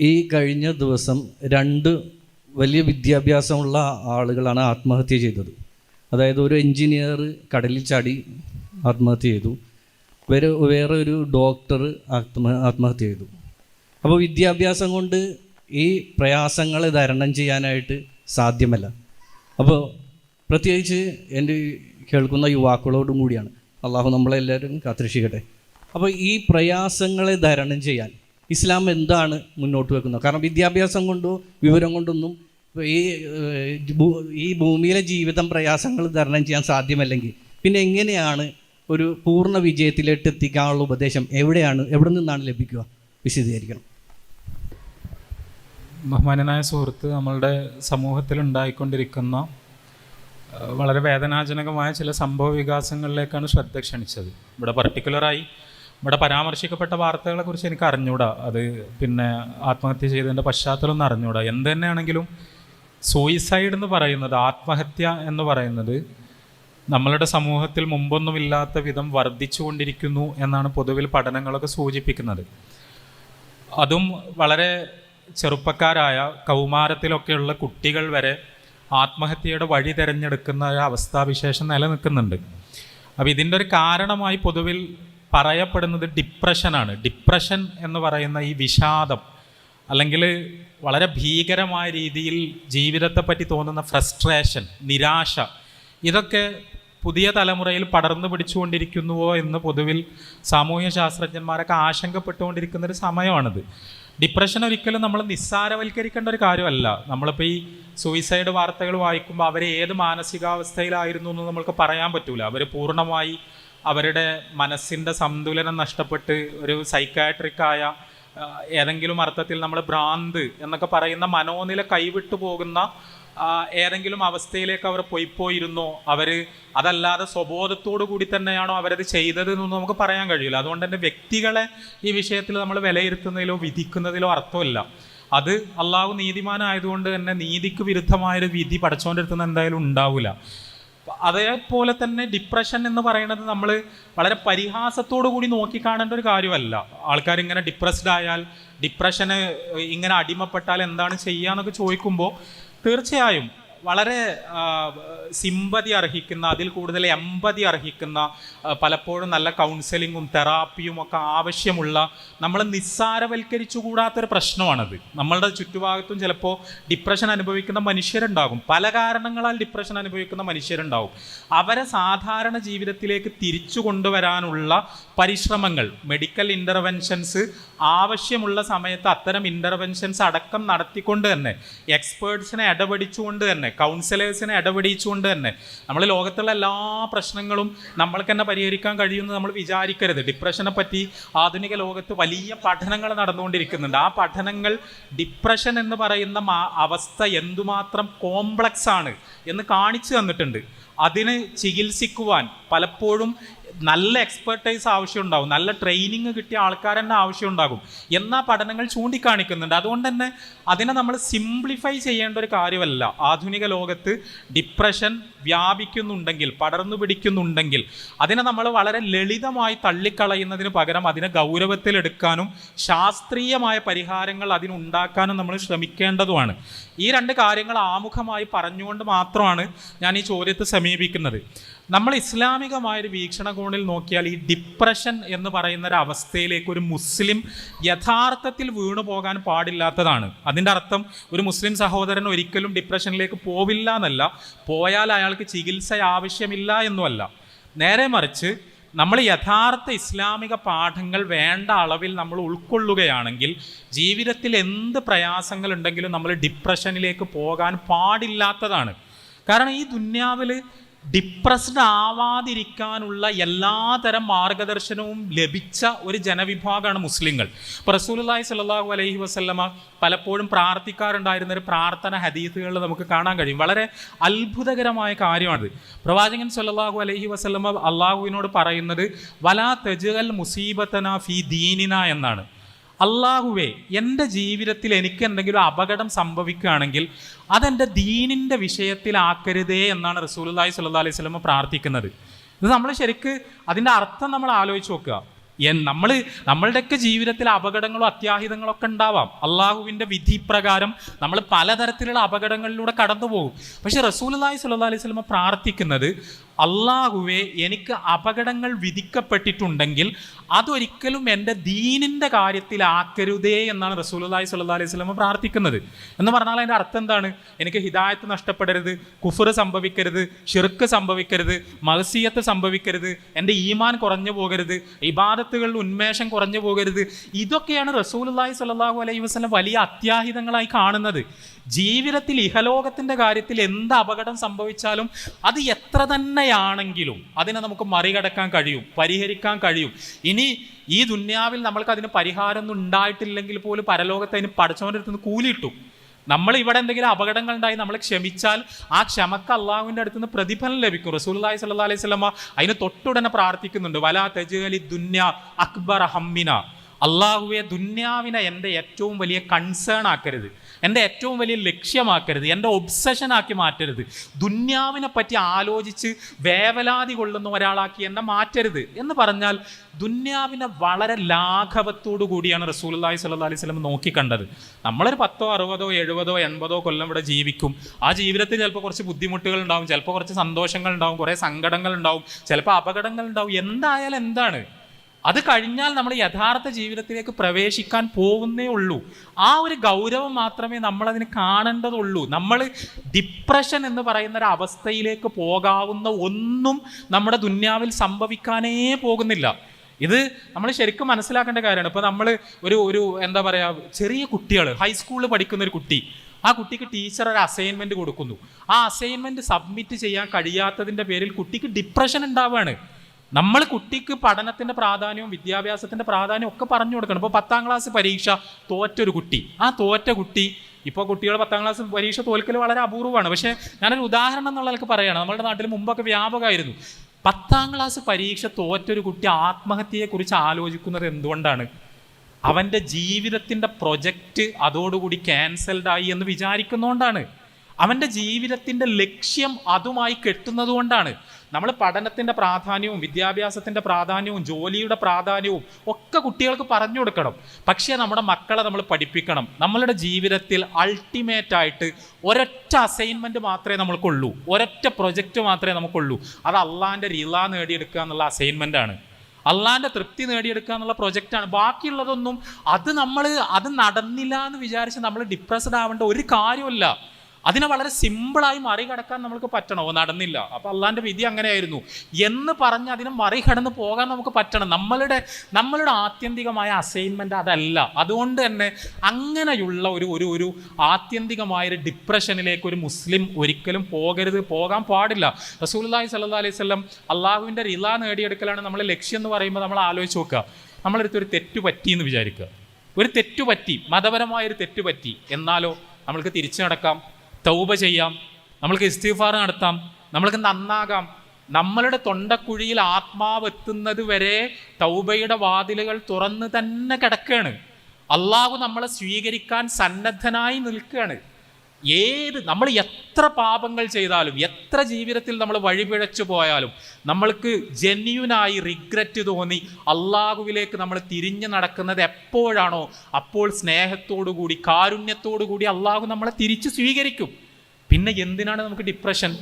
ഈ കഴിഞ്ഞ ദിവസം രണ്ട് വലിയ വിദ്യാഭ്യാസമുള്ള ആളുകളാണ് ആത്മഹത്യ ചെയ്തത്. അതായത് ഒരു എൻജിനീയർ കടലിൽ ചാടി ആത്മഹത്യ ചെയ്തു. വേറെ വേറെ ഒരു ഡോക്ടർ ആത്മ ആത്മഹത്യ ചെയ്തു. അപ്പോൾ വിദ്യാഭ്യാസം കൊണ്ട് ഈ പ്രയാസങ്ങളെ തരണം ചെയ്യാനായിട്ട് സാധ്യമല്ല. അപ്പോൾ പ്രത്യേകിച്ച് എന്റെ കേൾക്കുന്ന യുവാക്കളോടും കൂടിയാണ്. അള്ളാഹു നമ്മളെല്ലാവരും കാത്തിരക്ഷിക്കട്ടെ. അപ്പോൾ ഈ പ്രയാസങ്ങളെ തരണം ചെയ്യാൻ ഇസ്ലാം എന്താണ് മുന്നോട്ട് വെക്കുന്നത്? കാരണം വിദ്യാഭ്യാസം കൊണ്ടോ വിവരം കൊണ്ടൊന്നും ഈ ഈ ഭൂമിയിലെ ജീവിതം പ്രയാസങ്ങൾ തരണം ചെയ്യാൻ സാധ്യമല്ലെങ്കിൽ പിന്നെ എങ്ങനെയാണ് ഒരു പൂർണ വിജയത്തിലേക്ക് എത്തിക്കാനുള്ള ഉപദേശം എവിടെയാണ് എവിടെ നിന്നാണ് ലഭിക്കുക? വിശദീകരിക്കണം. ബഹുമാനനായ സുഹൃത്ത് നമ്മളുടെ സമൂഹത്തിൽ ഉണ്ടായിക്കൊണ്ടിരിക്കുന്ന വളരെ വേദനാജനകമായ ചില സംഭവ വികാസങ്ങളിലേക്കാണ് ശ്രദ്ധ ക്ഷണിച്ചത്. ഇവിടെ പർട്ടിക്കുലറായി ഇവിടെ പരാമർശിക്കപ്പെട്ട വാർത്തകളെ കുറിച്ച് എനിക്ക് അറിഞ്ഞൂടാ. അത് പിന്നെ ആത്മഹത്യ ചെയ്തതിന്റെ പശ്ചാത്തലം ഒന്നും അറിഞ്ഞൂടാ. എന്ത് തന്നെയാണെങ്കിലും സൂയിസൈഡ് എന്ന് പറയുന്നത് ആത്മഹത്യ എന്ന് പറയുന്നത് നമ്മളുടെ സമൂഹത്തിൽ മുമ്പൊന്നുമില്ലാത്ത വിധം വർദ്ധിച്ചുകൊണ്ടിരിക്കുന്നു എന്നാണ് പൊതുവിൽ പഠനങ്ങളൊക്കെ സൂചിപ്പിക്കുന്നത്. അതും വളരെ ചെറുപ്പക്കാരായ കൗമാരത്തിലൊക്കെയുള്ള കുട്ടികൾ വരെ ആത്മഹത്യയുടെ വഴി തിരഞ്ഞെടുക്കുന്ന ഒരു അവസ്ഥാവിശേഷം നിലനിൽക്കുന്നുണ്ട്. അപ്പോൾ ഇതിന്റെ ഒരു കാരണമായി പൊതുവിൽ പറയപ്പെടുന്നത് ഡിപ്രഷനാണ് ഡിപ്രഷൻ എന്ന് പറയുന്ന ഈ വിഷാദം അല്ലെങ്കിൽ വളരെ ഭീകരമായ രീതിയിൽ ജീവിതത്തെ പറ്റി തോന്നുന്ന ഫ്രസ്ട്രേഷൻ നിരാശ ഇതൊക്കെ പുതിയ തലമുറയിൽ പടർന്നു പിടിച്ചുകൊണ്ടിരിക്കുന്നുവോ എന്ന് പൊതുവിൽ സാമൂഹ്യ ശാസ്ത്രജ്ഞന്മാരൊക്കെ ആശങ്കപ്പെട്ടുകൊണ്ടിരിക്കുന്ന ഒരു സമയമാണിത്. ഡിപ്രഷൻ ഒരിക്കലും നമ്മൾ നിസ്സാരവൽക്കരിക്കേണ്ട ഒരു കാര്യമല്ല. നമ്മളിപ്പോൾ ഈ സൂയിസൈഡ് വാർത്തകൾ വായിക്കുമ്പോൾ അവർ ഏത് മാനസികാവസ്ഥയിലായിരുന്നു എന്ന് നമുക്ക് പറയാൻ പറ്റൂല. അവർ പൂർണമായി അവരുടെ മനസ്സിന്റെ സന്തുലനം നഷ്ടപ്പെട്ട് ഒരു സൈക്കാട്രിക്കായ ഏതെങ്കിലും അർത്ഥത്തിൽ നമ്മൾ ഭ്രാന്ത് എന്നൊക്കെ പറയുന്ന മനോനില കൈവിട്ടു പോകുന്ന ഏതെങ്കിലും അവസ്ഥയിലേക്ക് അവർ പോയിപ്പോയിരുന്നോ അവർ അതല്ലാതെ സ്വബോധത്തോടു കൂടി തന്നെയാണോ അവരത് ചെയ്തത് എന്നൊന്നും നമുക്ക് പറയാൻ കഴിയില്ല. അതുകൊണ്ട് തന്നെ വ്യക്തികളെ ഈ വിഷയത്തിൽ നമ്മൾ വിലയിരുത്തുന്നതിലോ വിധിക്കുന്നതിലോ അർത്ഥമില്ല. അത് അള്ളാഹു നീതിമാനായതുകൊണ്ട് തന്നെ നീതിക്ക് വിരുദ്ധമായൊരു വിധി പഠിച്ചുകൊണ്ടിരുത്തുന്ന എന്തായാലും ഉണ്ടാവില്ല. അതേപോലെ തന്നെ ഡിപ്രഷൻ എന്ന് പറയുന്നത് നമ്മൾ വളരെ പരിഹാസത്തോടു കൂടി നോക്കിക്കാണേണ്ട ഒരു കാര്യമല്ല. ആൾക്കാർ ഇങ്ങനെ ഡിപ്രസ്ഡ് ആയാൽ ഡിപ്രഷന് ഇങ്ങനെ അടിമപ്പെട്ടാൽ എന്താണ് ചെയ്യുക എന്നൊക്കെ ചോദിക്കുമ്പോൾ തീർച്ചയായും വളരെ സിമ്പതി അർഹിക്കുന്ന അതിൽ കൂടുതൽ എമ്പതി അർഹിക്കുന്ന പലപ്പോഴും നല്ല കൗൺസിലിങ്ങും തെറാപ്പിയും ഒക്കെ ആവശ്യമുള്ള നമ്മൾ നിസ്സാരവൽക്കരിച്ചു നിസ്സാരവൽക്കരിച്ചുകൂടാത്തൊരു പ്രശ്നമാണത്. നമ്മളുടെ ചുറ്റുഭാഗത്തും ചിലപ്പോൾ ഡിപ്രഷൻ അനുഭവിക്കുന്ന മനുഷ്യരുണ്ടാകും. പല കാരണങ്ങളാൽ ഡിപ്രഷൻ അനുഭവിക്കുന്ന മനുഷ്യരുണ്ടാകും. അവരെ സാധാരണ ജീവിതത്തിലേക്ക് തിരിച്ചു കൊണ്ടുവരാനുള്ള പരിശ്രമങ്ങൾ മെഡിക്കൽ ഇന്റർവെൻഷൻസ് ആവശ്യമുള്ള സമയത്ത് അത്തരം ഇന്റർവെൻഷൻസ് അടക്കം നടത്തിക്കൊണ്ട് തന്നെ എക്സ്പേർട്സിനെ ഇടപെടിച്ചുകൊണ്ട് തന്നെ കൗൺസിലേഴ്സിനെ ഇടപെടിച്ചുകൊണ്ട് തന്നെ നമ്മൾ ലോകത്തുള്ള എല്ലാ പ്രശ്നങ്ങളും നമ്മൾക്ക് തന്നെ പരിഹരിക്കാൻ കഴിയുമെന്ന് നമ്മൾ വിചാരിക്കരുത്. ഡിപ്രഷനെ പറ്റി ആധുനിക ലോകത്ത് വലിയ പഠനങ്ങൾ നടന്നുകൊണ്ടിരിക്കുന്നുണ്ട്. ആ പഠനങ്ങൾ ഡിപ്രഷൻ എന്ന് പറയുന്ന അവസ്ഥ എന്തുമാത്രം കോംപ്ലക്സ് ആണ് എന്ന് കാണിച്ചു തന്നിട്ടുണ്ട്. അതിന് ചികിത്സിക്കുവാൻ പലപ്പോഴും നല്ല എക്സ്പെർട്ടൈസ് ആവശ്യമുണ്ടാകും നല്ല ട്രെയിനിങ് കിട്ടിയ ആൾക്കാർ തന്നെ ആവശ്യമുണ്ടാകും. എന്നാ പഠനങ്ങൾ ചൂണ്ടിക്കാണിക്കുന്നുണ്ട്. അതുകൊണ്ട് തന്നെ അതിനെ നമ്മൾ സിംപ്ലിഫൈ ചെയ്യേണ്ട ഒരു കാര്യമല്ല. ആധുനിക ലോകത്ത് ഡിപ്രഷൻ വ്യാപിക്കുന്നുണ്ടെങ്കിൽ പടർന്നു പിടിക്കുന്നുണ്ടെങ്കിൽ അതിനെ നമ്മൾ വളരെ ലളിതമായി തള്ളിക്കളയുന്നതിന് പകരം അതിനെ ഗൗരവത്തിലെടുക്കാനും ശാസ്ത്രീയമായ പരിഹാരങ്ങൾ അതിനുണ്ടാക്കാനും നമ്മൾ ശ്രമിക്കേണ്ടതുമാണ്. ഈ രണ്ട് കാര്യങ്ങൾ ആമുഖമായി പറഞ്ഞുകൊണ്ട് മാത്രമാണ് ഞാൻ ഈ ചോദ്യത്തെ സമീപിക്കുന്നത്. നമ്മൾ ഇസ്ലാമികമായൊരു വീക്ഷണകോണിൽ നോക്കിയാൽ ഈ ഡിപ്രഷൻ എന്ന് പറയുന്ന ഒരു അവസ്ഥയിലേക്ക് ഒരു മുസ്ലിം യഥാർത്ഥത്തിൽ വീണു പോകാൻ പാടില്ലാത്തതാണ്. അതിന്റെ അർത്ഥം ഒരു മുസ്ലിം സഹോദരൻ ഒരിക്കലും ഡിപ്രഷനിലേക്ക് പോവില്ല എന്നല്ല. പോയാൽ അയാൾക്ക് ചികിത്സ ആവശ്യമില്ല എന്നുമല്ല. നേരെ മറിച്ച് നമ്മൾ യഥാർത്ഥ ഇസ്ലാമിക പാഠങ്ങൾ വേണ്ട അളവിൽ നമ്മൾ ഉൾക്കൊള്ളുകയാണെങ്കിൽ ജീവിതത്തിൽ എന്ത് പ്രയാസങ്ങൾ ഉണ്ടെങ്കിലും നമ്മൾ ഡിപ്രഷനിലേക്ക് പോകാൻ പാടില്ലാത്തതാണ്. കാരണം ഈ ദുന്യാവിൽ ഡിപ്രസ്ഡ് ആവാതിരിക്കാനുള്ള എല്ലാതരം മാർഗദർശനവും ലഭിച്ച ഒരു ജനവിഭാഗമാണ് മുസ്ലിങ്ങൾ. ഇപ്പോൾ റസൂലുള്ളാഹി സ്വല്ലല്ലാഹു അലൈഹി വസല്ലമ പലപ്പോഴും പ്രാർത്ഥിക്കാറുണ്ടായിരുന്ന ഒരു പ്രാർത്ഥന ഹദീസുകളിൽ നമുക്ക് കാണാൻ കഴിയും. വളരെ അത്ഭുതകരമായ കാര്യമാണിത്. പ്രവാചകൻ സല്ലാഹു അലൈഹി വസല്ലമ അള്ളാഹുവിനോട് പറയുന്നത് വലാ തെജുകൽ മുസീബത്തന ഫി ദീനിന എന്നാണ്. അള്ളാഹുവേ എന്റെ ജീവിതത്തിൽ എനിക്ക് എന്തെങ്കിലും അപകടം സംഭവിക്കുകയാണെങ്കിൽ അതെന്റെ ദീനിന്റെ വിഷയത്തിലാക്കരുതേ എന്നാണ് റസൂലുള്ളാഹി സ്വല്ലല്ലാഹി അലൈഹി സ്വലമ പ്രാർത്ഥിക്കുന്നത്. ഇത് നമ്മൾ ശരിക്ക് അതിന്റെ അർത്ഥം നമ്മൾ ആലോചിച്ച് നോക്കുക. നമ്മൾ നമ്മളുടെയൊക്കെ ജീവിതത്തിൽ അപകടങ്ങളോ അത്യാഹിതങ്ങളോ ഒക്കെ ഉണ്ടാവാം. അള്ളാഹുവിന്റെ വിധി പ്രകാരം നമ്മൾ പലതരത്തിലുള്ള അപകടങ്ങളിലൂടെ കടന്നു പോകും പക്ഷെ റസൂലി സല്ലാ അലൈഹി സ്വലമ പ്രാർത്ഥിക്കുന്നത് അള്ളാഹുവെ എനിക്ക് അപകടങ്ങൾ വിധിക്കപ്പെട്ടിട്ടുണ്ടെങ്കിൽ അതൊരിക്കലും എന്റെ ദീനിന്റെ കാര്യത്തിലാക്കരുതേ എന്നാണ് റസൂലി സല്ലാ അലൈഹി സ്വലമ പ്രാർത്ഥിക്കുന്നത്. എന്ന് പറഞ്ഞാൽ അതിന്റെ അർത്ഥം എന്താണ്? എനിക്ക് ഹിദായത്ത് നഷ്ടപ്പെടരുത് കുഫർ സംഭവിക്കരുത് ഷിർക്ക് സംഭവിക്കരുത് മഹസീയത്ത് സംഭവിക്കരുത് എന്റെ ഈമാൻ കുറഞ്ഞു പോകരുത് ഇബാദത്തുകളിൽ ഉന്മേഷം കുറഞ്ഞു പോകരുത്. ഇതൊക്കെയാണ് റസൂലുള്ളാഹി സ്വല്ലല്ലാഹു അലൈഹി വസ്ലം വലിയ അത്യാഹിതങ്ങളായി കാണുന്നത്. ജീവിതത്തിൽ ഇഹലോകത്തിന്റെ കാര്യത്തിൽ എന്ത് അപകടം സംഭവിച്ചാലും അത് എത്ര തന്നെയാണെങ്കിലും അതിനെ നമുക്ക് മറികടക്കാൻ കഴിയും പരിഹരിക്കാൻ കഴിയും. ഇനി ഈ ദുന്യാവിൽ നമ്മൾക്ക് അതിന് പരിഹാരമൊന്നും ഉണ്ടായിട്ടില്ലെങ്കിൽ പോലും പരലോകത്ത് അതിന് പഠിച്ചവന്റെ അടുത്ത് നിന്ന് കൂലിയിട്ടു. നമ്മൾ ഇവിടെ എന്തെങ്കിലും അപകടങ്ങൾ ഉണ്ടായി നമ്മൾ ക്ഷമിച്ചാൽ ആ ക്ഷമക്ക് അള്ളാഹുവിന്റെ അടുത്ത് നിന്ന് പ്രതിഫലം ലഭിക്കും. റസൂലുള്ളാഹി സ്വല്ലല്ലാഹി അലൈഹി സ്വലമ അതിന് തൊട്ടുടനെ പ്രാർത്ഥിക്കുന്നുണ്ട്. വലാ തജലി ദുന്യ അക്ബർ ഹമ്മിന. അള്ളാഹുവെ ദുന്യാവിനെ എന്റെ ഏറ്റവും വലിയ കൺസേൺ ആക്കരുത്. എന്റെ ഏറ്റവും വലിയ ലക്ഷ്യമാക്കരുത്. എന്റെ ഒബ്സഷൻ ആക്കി മാറ്റരുത്. ദുന്യാവിനെ പറ്റി ആലോചിച്ച് വേവലാതി കൊള്ളുന്ന ഒരാളാക്കി എന്നെ മാറ്റരുത് എന്ന് പറഞ്ഞാൽ ദുന്യാവിനെ വളരെ ലാഘവത്തോടു കൂടിയാണ് റസൂലുള്ളാഹി സ്വല്ലല്ലാഹി അലൈഹി വസല്ലം നോക്കിക്കണ്ടത്. നമ്മളൊരു പത്തോ അറുപതോ എഴുപതോ എൺപതോ കൊല്ലം ഇവിടെ ജീവിക്കും. ആ ജീവിതത്തിൽ ചിലപ്പോൾ കുറച്ച് ബുദ്ധിമുട്ടുകൾ ഉണ്ടാവും ചിലപ്പോൾ കുറച്ച് സന്തോഷങ്ങൾ ഉണ്ടാവും കുറേ സങ്കടങ്ങൾ ഉണ്ടാവും ചിലപ്പോൾ അപകടങ്ങൾ ഉണ്ടാവും. എന്തായാലും എന്താണ്? അത് കഴിഞ്ഞാൽ നമ്മൾ യഥാർത്ഥ ജീവിതത്തിലേക്ക് പ്രവേശിക്കാൻ പോകുന്നേ ഉള്ളൂ. ആ ഒരു ഗൗരവം മാത്രമേ നമ്മളതിന് കാണേണ്ടതുള്ളൂ. നമ്മൾ ഡിപ്രഷൻ എന്ന് പറയുന്ന ഒരു അവസ്ഥയിലേക്ക് പോകാവുന്ന ഒന്നും നമ്മുടെ ദുന്യാവിൽ സംഭവിക്കാനേ പോകുന്നില്ല. ഇത് നമ്മൾ ശരിക്കും മനസ്സിലാക്കേണ്ട കാര്യമാണ്. ഇപ്പോൾ നമ്മൾ ഒരു ഒരു എന്താ പറയുക ചെറിയ കുട്ടികൾ ഹൈസ്കൂളിൽ പഠിക്കുന്ന ഒരു കുട്ടി. ആ കുട്ടിക്ക് ടീച്ചർ ഒരു അസൈൻമെന്റ് കൊടുക്കുന്നു. ആ അസൈൻമെന്റ് സബ്മിറ്റ് ചെയ്യാൻ കഴിയാത്തതിന്റെ പേരിൽ കുട്ടിക്ക് ഡിപ്രഷൻ ഉണ്ടാവുകയാണ് നമ്മൾ കുട്ടിക്ക് പഠനത്തിന്റെ പ്രാധാന്യവും വിദ്യാഭ്യാസത്തിന്റെ പ്രാധാന്യവും ഒക്കെ പറഞ്ഞു കൊടുക്കണം. ഇപ്പോൾ പത്താം ക്ലാസ് പരീക്ഷ തോറ്റൊരു കുട്ടി. ആ തോറ്റ കുട്ടി ഇപ്പോൾ കുട്ടികൾ പത്താം ക്ലാസ് പരീക്ഷ തോൽക്കൽ വളരെ അപൂർവമാണ്. പക്ഷേ ഞാനൊരു ഉദാഹരണം എന്നുള്ളതൊക്കെ പറയുകയാണ് നമ്മുടെ നാട്ടിൽ മുമ്പൊക്കെ വ്യാപകമായിരുന്നു. പത്താം ക്ലാസ് പരീക്ഷ തോറ്റൊരു കുട്ടി ആത്മഹത്യയെക്കുറിച്ച് ആലോചിക്കുന്നത് എന്തുകൊണ്ടാണ്? അവന്റെ ജീവിതത്തിന്റെ പ്രൊജക്റ്റ് അതോടുകൂടി ക്യാൻസൽഡായി എന്ന് വിചാരിക്കുന്നതുകൊണ്ടാണ് അവന്റെ ജീവിതത്തിന്റെ ലക്ഷ്യം അതുമായി കെട്ടുന്നത് കൊണ്ടാണ്. നമ്മൾ പഠനത്തിന്റെ പ്രാധാന്യവും വിദ്യാഭ്യാസത്തിന്റെ പ്രാധാന്യവും ജോലിയുടെ പ്രാധാന്യവും ഒക്കെ കുട്ടികൾക്ക് പറഞ്ഞു കൊടുക്കണം. പക്ഷേ നമ്മുടെ മക്കളെ നമ്മൾ പഠിപ്പിക്കണം. നമ്മളുടെ ജീവിതത്തിൽ അൾട്ടിമേറ്റ് ആയിട്ട് ഒരൊറ്റ അസൈൻമെന്റ് മാത്രമേ നമ്മൾക്കുള്ളൂ. ഒരൊറ്റ പ്രൊജക്റ്റ് മാത്രമേ നമുക്കുള്ളൂ അത് അള്ളാന്റെ റിള നേടിയെടുക്കുക എന്നുള്ള അസൈൻമെന്റ് ആണ്. അള്ളാന്റെ തൃപ്തി നേടിയെടുക്കുക എന്നുള്ള പ്രൊജക്റ്റാണ് ബാക്കിയുള്ളതൊന്നും അത് നമ്മൾ അത് നടന്നില്ല എന്ന് വിചാരിച്ച് നമ്മൾ ഡിപ്രസ്ഡ് ആവേണ്ട ഒരു കാര്യമില്ല അതിനെ വളരെ സിമ്പിളായി മറികടക്കാൻ നമുക്ക് പറ്റണോ? നടന്നില്ല. അപ്പോൾ അള്ളാന്റെ വിധി അങ്ങനെയായിരുന്നു. എന്ന് പറഞ്ഞ് അതിനെ മറികടന്ന് പോകാൻ നമുക്ക് പറ്റണം. നമ്മളുടെ നമ്മളുടെ ആത്യന്തികമായ അസൈൻമെന്റ് അതല്ല. അതുകൊണ്ട് തന്നെ അങ്ങനെയുള്ള ഒരു ഒരു ഒരു ആത്യന്തികമായ ഒരു ഡിപ്രഷനിലേക്ക് ഒരു മുസ്ലിം ഒരിക്കലും പോകരുത് പോകാൻ പാടില്ല. റസൂലുള്ളാഹി സ്വല്ലല്ലാഹി അലൈഹി വസല്ലം അള്ളാഹുവിന്റെ റിള നേടിയെടുക്കലാണ് നമ്മളെ ലക്ഷ്യം എന്ന് പറയുമ്പോൾ നമ്മൾ ആലോചിച്ച് നോക്കുക. നമ്മളെടുത്ത് ഒരു തെറ്റ് പറ്റി എന്ന് വിചാരിക്കുക. ഒരു തെറ്റുപറ്റി മതപരമായ ഒരു തെറ്റ് പറ്റി. എന്നാലോ നമ്മൾക്ക് തിരിച്ചു നടക്കാം. തൗബ ചെയ്യാം. നമ്മൾക്ക് ഇസ്തിഫാർ നടത്താം. നമ്മൾക്ക് നന്നാകാം. നമ്മളുടെ തൊണ്ടക്കുഴിയിൽ ആത്മാവ് എത്തുന്നത് വരെ തൗബയുടെ വാതിലുകൾ തുറന്ന് തന്നെ കിടക്കുകയാണ്. അള്ളാഹു നമ്മളെ സ്വീകരിക്കാൻ സന്നദ്ധനായി നിൽക്കുകയാണ്. ഏത് നമ്മൾ എത്ര പാപങ്ങൾ ചെയ്താലും എത്ര ജീവിതത്തിൽ നമ്മൾ വഴിപിഴച്ചു പോയാലും നമ്മൾക്ക് ജെന്യുനായി റിഗ്രറ്റ് തോന്നി അള്ളാഹുവിലേക്ക് നമ്മൾ തിരിഞ്ഞു നടക്കുന്നത് എപ്പോഴാണോ അപ്പോൾ സ്നേഹത്തോടുകൂടി കാരുണ്യത്തോടുകൂടി അള്ളാഹു നമ്മളെ തിരിച്ചു സ്വീകരിക്കും. പിന്നെ എന്തിനാണ് നമുക്ക് ഡിപ്രഷൻ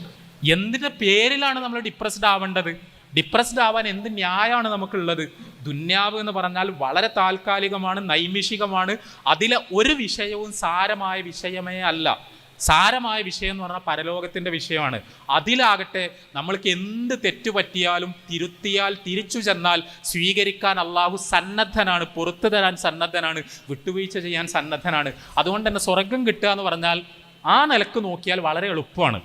എന്തിന്റെ പേരിലാണ് നമ്മൾ ഡിപ്രസ്ഡ് ആവേണ്ടത്? ഡിപ്രസ്ഡ് ആവാൻ എന്ത് ന്യായമാണ് നമുക്കുള്ളത്? ദുന്യാവ് എന്ന് പറഞ്ഞാൽ വളരെ താൽക്കാലികമാണ് നൈമിഷികമാണ്. അതിലെ ഒരു വിഷയവും സാരമായ വിഷയമേ അല്ല. സാരമായ വിഷയം എന്ന് പറഞ്ഞാൽ പരലോകത്തിന്റെ വിഷയമാണ്. അതിലാകട്ടെ നമ്മൾക്ക് എന്ത് തെറ്റു പറ്റിയാലും തിരുത്തിയാൽ തിരിച്ചു ചെന്നാൽ സ്വീകരിക്കാൻ അള്ളാഹു സന്നദ്ധനാണ് പുറത്തു തരാൻ സന്നദ്ധനാണ് വിട്ടുവീഴ്ച ചെയ്യാൻ സന്നദ്ധനാണ്. അതുകൊണ്ട് തന്നെ സ്വർഗം കിട്ടുക എന്ന് പറഞ്ഞാൽ ആ നിലയ്ക്ക് നോക്കിയാൽ വളരെ എളുപ്പമാണ്.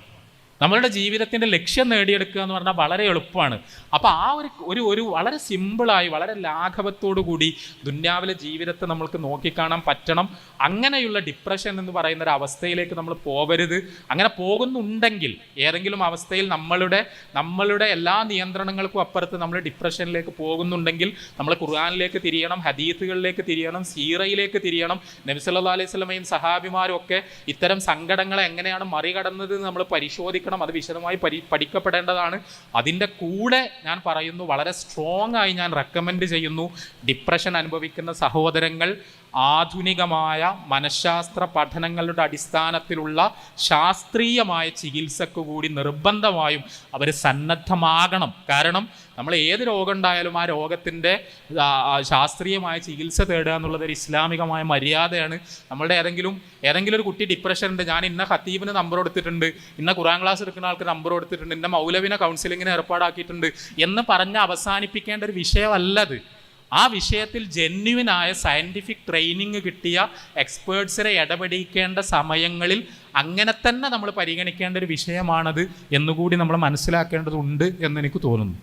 നമ്മളുടെ ജീവിതത്തിന്റെ ലക്ഷ്യം നേടിയെടുക്കുക എന്ന് പറഞ്ഞാൽ വളരെ എളുപ്പമാണ്. അപ്പോൾ ആ ഒരു ഒരു ഒരു വളരെ സിമ്പിളായി വളരെ ലാഘവത്തോടു കൂടി ദുന്യാവിലെ ജീവിതത്തെ നമ്മൾക്ക് നോക്കിക്കാണാൻ പറ്റണം. അങ്ങനെയുള്ള ഡിപ്രഷൻ എന്ന് പറയുന്ന ഒരു അവസ്ഥയിലേക്ക് നമ്മൾ പോകരുത് അങ്ങനെ പോകുന്നുണ്ടെങ്കിൽ ഏതെങ്കിലും അവസ്ഥയിൽ നമ്മളുടെ നമ്മളുടെ എല്ലാ നിയന്ത്രണങ്ങൾക്കും അപ്പുറത്ത് നമ്മൾ ഡിപ്രഷനിലേക്ക് പോകുന്നുണ്ടെങ്കിൽ നമ്മൾ ഖുർആാനിലേക്ക് തിരിയണം ഹദീത്തുകളിലേക്ക് തിരിയണം സീറയിലേക്ക് തിരിയണം. നബി സല്ലല്ലാഹു അലൈഹി സ്വലമയും സഹാബിമാരും ഒക്കെ ഇത്തരം സങ്കടങ്ങളെ എങ്ങനെയാണ് മറികടന്നത് നമ്മൾ പരിശോധിക്കണം. പഠിക്കണം അത് വിശദമായി പരി പഠിക്കപ്പെടേണ്ടതാണ്. അതിന്റെ കൂടെ ഞാൻ പറയുന്നു വളരെ സ്ട്രോങ് ആയി ഞാൻ റെക്കമെൻഡ് ചെയ്യുന്നു ഡിപ്രഷൻ അനുഭവിക്കുന്ന സഹോദരങ്ങൾ ആധുനികമായ മനഃശാസ്ത്ര പഠനങ്ങളുടെ അടിസ്ഥാനത്തിലുള്ള ശാസ്ത്രീയമായ ചികിത്സക്ക് കൂടി നിർബന്ധമായും അവർ സന്നദ്ധമാകണം. കാരണം നമ്മൾ ഏത് രോഗം ഉണ്ടായാലും ആ രോഗത്തിന്റെ ശാസ്ത്രീയമായ ചികിത്സ തേടുക എന്നുള്ളത് ഒരു ഇസ്ലാമികമായ മര്യാദയാണ്. നമ്മളുടെ ഏതെങ്കിലും ഏതെങ്കിലും ഒരു കുട്ടി ഡിപ്രഷൻ ഉണ്ട് ഞാൻ ഇന്ന ഖത്തീബിന് നമ്പർ കൊടുത്തിട്ടുണ്ട്. ഇന്ന ഖുറാൻ ക്ലാസ് എടുക്കുന്ന ആൾക്ക് നമ്പർ കൊടുത്തിട്ടുണ്ട്. ഇന്ന മൗലവിനെ കൗൺസിലിങ്ങിന് ഏർപ്പാടാക്കിയിട്ടുണ്ട്. എന്ന് പറഞ്ഞ് അവസാനിപ്പിക്കേണ്ട ഒരു വിഷയമല്ലത്. ആ വിഷയത്തിൽ ജെന്യുവിനായ സയന്റിഫിക് ട്രെയിനിങ് കിട്ടിയ എക്സ്പേർട്സിനെ ഇടപെടിക്കേണ്ട സമയങ്ങളിൽ അങ്ങനെ തന്നെ നമ്മൾ പരിഗണിക്കേണ്ട ഒരു വിഷയമാണത് എന്നുകൂടി നമ്മൾ മനസ്സിലാക്കേണ്ടതുണ്ട് എന്ന് എനിക്ക് തോന്നുന്നു.